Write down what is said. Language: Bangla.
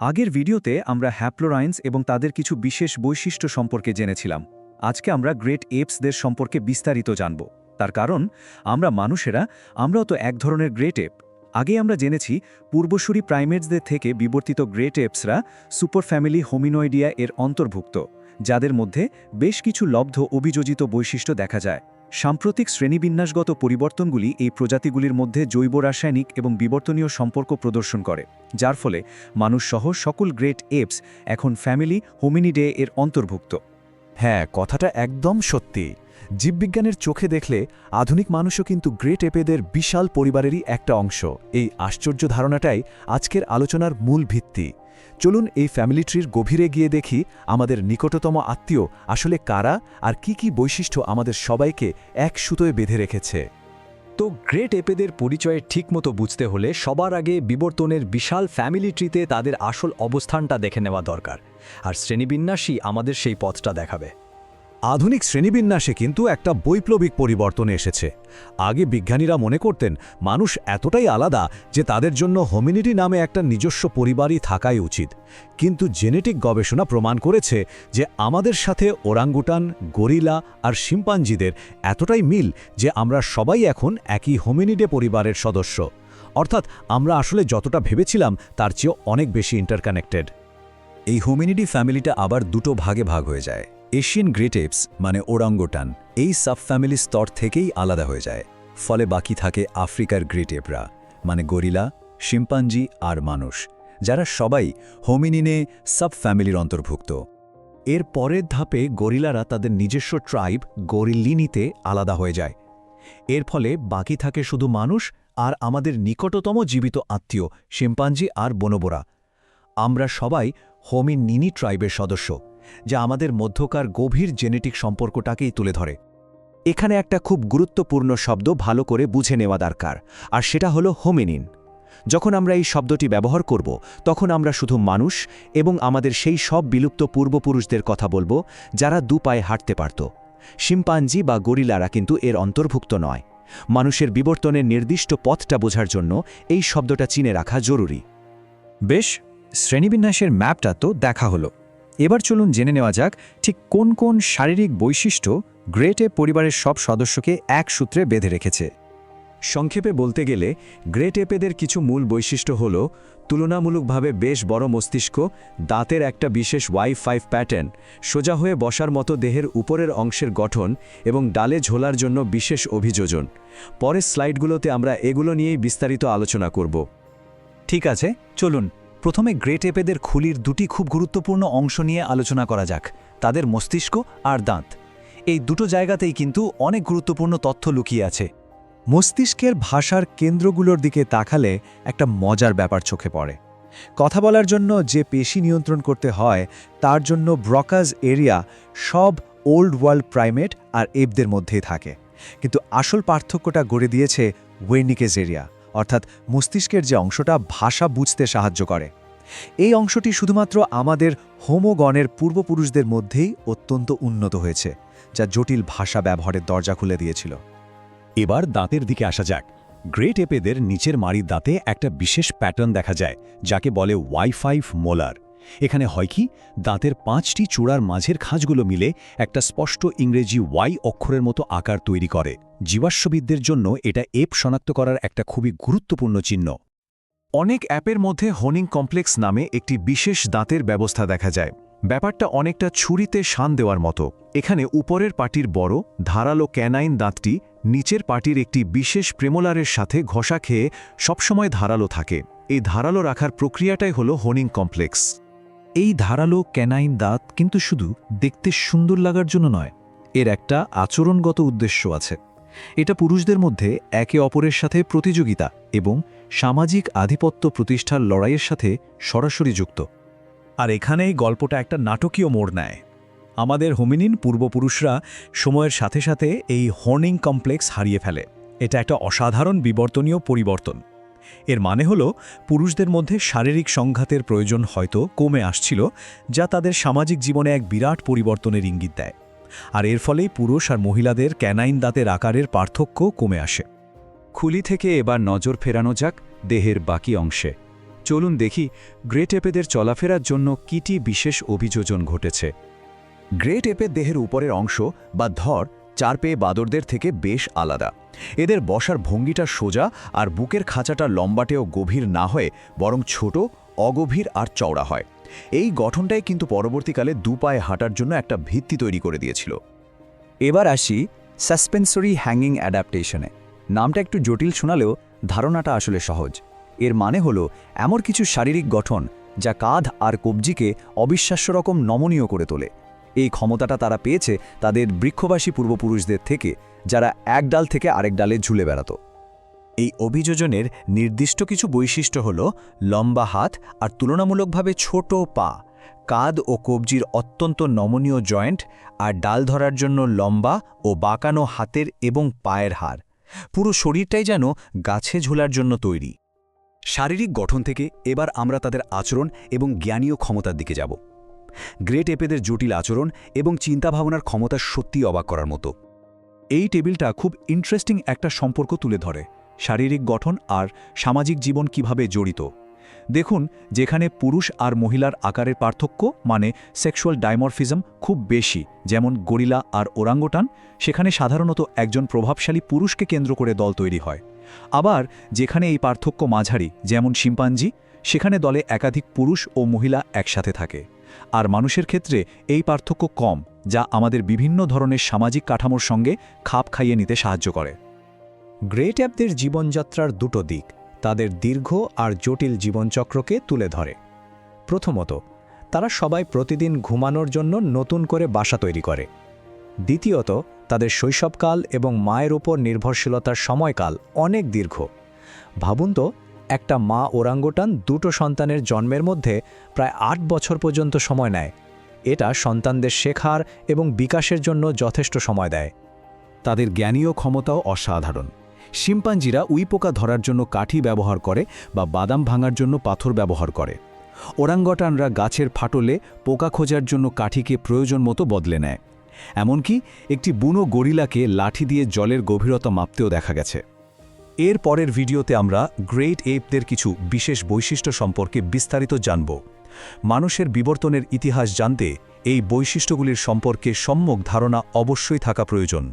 আগের ভিডিওতে আমরা হ্যাপ্লোরাইন্স এবং তাদের কিছু বিশেষ বৈশিষ্ট্য সম্পর্কে জেনেছিলাম। আজকে আমরা গ্রেট এপসদের সম্পর্কে বিস্তারিত জানব। তার কারণ, আমরা মানুষেরা, আমরাও তো এক ধরনের গ্রেট এপ। আগে আমরা জেনেছি, পূর্বসূরি প্রাইমেটসদের থেকে বিবর্তিত গ্রেট এপসরা সুপার ফ্যামিলি হোমিনয়েডিয়া এর অন্তর্ভুক্ত, যাদের মধ্যে বেশ কিছু লব্ধ অভিযোজিত বৈশিষ্ট্য দেখা যায়। সাম্প্রতিক শ্রেণীবিন্যাসগত পরিবর্তনগুলি এই প্রজাতিগুলির মধ্যে জৈব রাসায়নিক এবং বিবর্তনীয় সম্পর্ক প্রদর্শন করে, যার ফলে মানুষসহ সকল গ্রেট এপস এখন ফ্যামিলি হোমিনিডে এর অন্তর্ভুক্ত। হ্যাঁ কথাটা একদম সত্যি। জীববিজ্ঞানের চোখে দেখলে আধুনিক মানুষও কিন্তু গ্রেট এপেদের বিশাল পরিবারেরই একটা অংশ। এই আশ্চর্য ধারণাটাই আজকের আলোচনার মূল ভিত্তি। চলুন এই ফ্যামিলি ট্রির গভীরে গিয়ে দেখি আমাদের নিকটতম আত্মীয় আসলে কারা আর কি কি বৈশিষ্ট্য আমাদের সবাইকে এক সুতোয় বেঁধে রেখেছে। তো গ্রেট এপেদের পরিচয়ে ঠিকমতো বুঝতে হলে সবার আগে বিবর্তনের বিশাল ফ্যামিলি ট্রিতে তাদের আসল অবস্থানটা দেখে নেওয়া দরকার। আর শ্রেণীবিন্যাসই আমাদের সেই পথটা দেখাবে। আধুনিক শ্রেণীবিন্যাসে কিন্তু একটা বৈপ্লবিক পরিবর্তন এসেছে। আগে বিজ্ঞানীরা মনে করতেন, মানুষ এতটাই আলাদা যে তাদের জন্য হোমিনিটি নামে একটা নিজস্ব পরিবারই থাকাই উচিত। কিন্তু জেনেটিক গবেষণা প্রমাণ করেছে যে আমাদের সাথে ওরাঙ্গুটান, গরিলা আর শিম্পাঞ্জিদের এতটাই মিল যে আমরা সবাই এখন একই হোমিনিডে পরিবারের সদস্য। অর্থাৎ আমরা আসলে যতটা ভেবেছিলাম তার চেয়েও অনেক বেশি ইন্টারকানেক্টেড এই হোমিনিডি ফ্যামিলিটা আবার দুটো ভাগে ভাগ হয়ে যায়। এশিয়ান গ্রেট এপস মানে ওরাঙ্গোটান, এই সাবফ্যামিলি স্তর থেকেই আলাদা হয়ে যায়। ফলে বাকি থাকে আফ্রিকার গ্রেট এপরা মানে গরিলা, শিম্পাঞ্জি আর মানুষ, যারা সবাই হোমিনিনে সাবফ্যামিলির অন্তর্ভুক্ত। এর পরের ধাপে গরিলারা তাদের নিজস্ব ট্রাইব গরিলিনিতে আলাদা হয়ে যায়। এর ফলে বাকি থাকে শুধু মানুষ আর আমাদের নিকটতম জীবিত আত্মীয়, শিম্পাঞ্জি আর বনবোরা। আমরা সবাই হোমিন নিনি ট্রাইবের সদস্য। যা আমাদের মধ্যকার গভীর জেনেটিক সম্পর্কটাকেই তুলে ধরে। এখানে একটা খুব গুরুত্বপূর্ণ শব্দ ভালো করে বুঝে নেওয়া দরকার, আর সেটা হলো হোমিনিন। যখন আমরা এই শব্দটি ব্যবহার করব, তখন আমরা শুধু মানুষ এবং আমাদের সেই সব বিলুপ্ত পূর্বপুরুষদের কথা বলব, যারা দু পায়ে হাঁটতে পারত। শিম্পাঞ্জি বা গরিলারা কিন্তু এর অন্তর্ভুক্ত নয়। মানুষের বিবর্তনের নির্দিষ্ট পথটা বোঝার জন্য এই শব্দটা চিনে রাখা জরুরি। বেশ, শ্রেণীবিন্যাসের ম্যাপটা তো দেখা হলো। এবার চলুন জেনে নেওয়া যাক ঠিক কোন কোন শারীরিক বৈশিষ্ট্য গ্রেট পরিবারের সব সদস্যকে এক সূত্রে বেঁধে রেখেছে। সংক্ষেপে বলতে গেলে গ্রেট এপেদের কিছু মূল বৈশিষ্ট্য হল, তুলনামূলকভাবে বেশ বড় মস্তিষ্ক, দাঁতের একটা বিশেষ ওয়াই ফাইভ প্যাটার্ন, সোজা হয়ে বসার মতো দেহের উপরের অংশের গঠন এবং ডালে ঝোলার জন্য বিশেষ অভিযোজন। পরের স্লাইডগুলোতে আমরা এগুলো নিয়েই বিস্তারিত আলোচনা করব। ঠিক আছে, চলুন। প্রথমে গ্রেট এপেদের খুলির দুটি খুব গুরুত্বপূর্ণ অংশ নিয়ে আলোচনা করা যাক, তাদের মস্তিষ্ক আর দাঁত। এই দুটো জায়গাতেই কিন্তু অনেক গুরুত্বপূর্ণ তথ্য লুকিয়ে আছে। মস্তিষ্কের ভাষার কেন্দ্রগুলোর দিকে তাকালে একটা মজার ব্যাপার চোখে পড়ে। কথা বলার জন্য যে পেশি নিয়ন্ত্রণ করতে হয়, তার জন্য ব্রকাজ এরিয়া সব ওল্ড ওয়ার্ল্ড প্রাইমেট আর এপদের মধ্যেই থাকে। কিন্তু আসল পার্থক্যটা গড়ে দিয়েছে ওয়েনিকেজ এরিয়া। অর্থাৎ মস্তিষ্কের যে অংশটা ভাষা বুঝতে সাহায্য করে। এই অংশটি শুধুমাত্র আমাদের হোমোগণের পূর্বপুরুষদের মধ্যেই অত্যন্ত উন্নত হয়েছে, যা জটিল ভাষা ব্যবহারের দরজা খুলে দিয়েছিল। এবার দাঁতের দিকে আসা যাক। গ্রেট এপেদের নিচের মাড়ির দাঁতে একটা বিশেষ প্যাটার্ন দেখা যায়, যাকে বলে ওয়াইফাইভ মোলার। এখানে হয় কি, দাঁতের পাঁচটি চূড়ার মাঝের খাঁজগুলো মিলে একটা স্পষ্ট ইংরেজি ওয়াই অক্ষরের মতো আকার তৈরি করে। জীবাশ্মবিদদের জন্য এটা এপ শনাক্ত করার একটা খুবই গুরুত্বপূর্ণ চিহ্ন। অনেক অ্যাপের মধ্যে হোনিং কমপ্লেক্স নামে একটি বিশেষ দাঁতের ব্যবস্থা দেখা যায়। ব্যাপারটা অনেকটা ছুরিতে শান দেওয়ার মতো। এখানে উপরের পাটির বড়, ধারালো ক্যানাইন দাঁতটি নিচের পাটির একটি বিশেষ প্রেমোলারের সাথে ঘষা খেয়ে সবসময় ধারালো থাকে। এই ধারালো রাখার প্রক্রিয়াটাই হল হোনিং কমপ্লেক্স। এই ধারালো ক্যানাইন দাঁত কিন্তু শুধু দেখতে সুন্দর লাগার জন্য নয়, এর একটা আচরণগত উদ্দেশ্য আছে। এটা পুরুষদের মধ্যে একে অপরের সাথে প্রতিযোগিতা এবং সামাজিক আধিপত্য প্রতিষ্ঠার লড়াইয়ের সাথে সরাসরি যুক্ত। আর এখানেই গল্পটা একটা নাটকীয় মোড় নেয়। আমাদের হোমিনিন পূর্বপুরুষরা সময়ের সাথে সাথে এই হর্নিং কমপ্লেক্স হারিয়ে ফেলে। এটা একটা অসাধারণ বিবর্তনীয় পরিবর্তন। এর মানে হল, পুরুষদের মধ্যে শারীরিক সংঘাতের প্রয়োজন হয়তো কমে আসছিল, যা তাদের সামাজিক জীবনে এক বিরাট পরিবর্তনের ইঙ্গিত দেয়। আর এর ফলেই পুরুষ আর মহিলাদের ক্যানাইন দাঁতের আকারের পার্থক্য কমে আসে। খুলি থেকে এবার নজর ফেরানো যাক দেহের বাকি অংশে। চলুন দেখি গ্রেট এপেদের চলাফেরার জন্য কিটি বিশেষ অভিযোজন ঘটেছে। গ্রেট এপের দেহের উপরের অংশ বা ধর চার পেয়ে বাদরদের থেকে বেশ আলাদা। এদের বসার ভঙ্গিটা সোজা আর বুকের খাঁচাটা লম্বাটেও গভীর না হয়ে বরং ছোট, অগভীর আর চওড়া হয়। এই গঠনটাই কিন্তু পরবর্তীকালে দু পায়ে হাঁটার জন্য একটা ভিত্তি তৈরি করে দিয়েছিল। এবার আসি সাসপেন্সরি হ্যাঙ্গিং অ্যাডাপ্টেশনে। নামটা একটু জটিল শোনালেও ধারণাটা আসলে সহজ। এর মানে হলো এমন কিছু শারীরিক গঠন যা কাঁধ আর কবজিকে অবিশ্বাস্য রকম নমনীয় করে তোলে। এই ক্ষমতাটা তারা পেয়েছে তাদের বৃক্ষবাসী পূর্বপুরুষদের থেকে, যারা এক ডাল থেকে আরেক ডালে ঝুলে বেড়াতো। এই অভিযোজনের নির্দিষ্ট কিছু বৈশিষ্ট্য হল লম্বা হাত আর তুলনামূলকভাবে ছোট পা কাদ ও কবজির অত্যন্ত নমনীয় জয়েন্ট আর ডাল ধরার জন্য লম্বা ও বাঁকানো হাতের এবং পায়ের হাড়। পুরো শরীরটাই যেন গাছে ঝোলার জন্য তৈরি। শারীরিক গঠন থেকে এবার আমরা তাদের আচরণ এবং জ্ঞানীয় ক্ষমতার দিকে যাব। গ্রেট এপেদের জটিল আচরণ এবং চিন্তাভাবনার ক্ষমতা সত্যিই অবাক করার মতো। এই টেবিলটা খুব ইন্টারেস্টিং একটা সম্পর্ক তুলে ধরে, শারীরিক গঠন আর সামাজিক জীবন কীভাবে জড়িত। দেখুন, যেখানে পুরুষ আর মহিলার আকারের পার্থক্য মানে সেক্সুয়াল ডাইমরফিজম, খুব বেশি, যেমন গরিলা আর ওরাঙ্গোটান, সেখানে সাধারণত একজন প্রভাবশালী পুরুষকে কেন্দ্র করে দল তৈরি হয়। আবার, যেখানে এই পার্থক্য মাঝারি, যেমন শিম্পাঞ্জি, সেখানে দলে একাধিক পুরুষ ও মহিলা একসাথে থাকে। আর মানুষের ক্ষেত্রে এই পার্থক্য কম, যা আমাদের বিভিন্ন ধরনের সামাজিক কাঠামোর সঙ্গে খাপ খাইয়ে নিতে সাহায্য করে। গ্রেট অ্যাপদের জীবনযাত্রার দুটো দিক, তাদের দীর্ঘ আর জটিল জীবনচক্রকে তুলে ধরে। প্রথমত, তারা সবাই প্রতিদিন ঘুমানোর জন্য নতুন করে বাসা তৈরি করে। দ্বিতীয়ত, তাদের শৈশবকাল এবং মায়ের উপর নির্ভরশীলতার সময়কাল অনেক দীর্ঘ। ভাবুন তো একটা মা ওরাঙ্গোটান দুটো সন্তানের জন্মের মধ্যে প্রায় আট বছর পর্যন্ত সময় নেয়। এটা সন্তানদের শেখার এবং বিকাশের জন্য যথেষ্ট সময় দেয়। তাদের জ্ঞানীয় ক্ষমতাও অসাধারণ। শিম্পাঞ্জিরা উইপোকা ধরার জন্য কাঠি ব্যবহার করে বা বাদাম ভাঙার জন্য পাথর ব্যবহার করে। ওরাঙ্গটানরা গাছের ফাটলে পোকা খোঁজার জন্য কাঠিকে প্রয়োজন মতো বদলে নেয়। এমনকি একটি বুনো গরিলাকে লাঠি দিয়ে জলের গভীরতা মাপতেও দেখা গেছে। এর পরের ভিডিওতে আমরা গ্রেট এপদের কিছু বিশেষ বৈশিষ্ট্য সম্পর্কে বিস্তারিত জানব। মানুষের বিবর্তনের ইতিহাস জানতে এই বৈশিষ্ট্যগুলির সম্পর্কে সম্যক ধারণা অবশ্যই থাকা প্রয়োজন।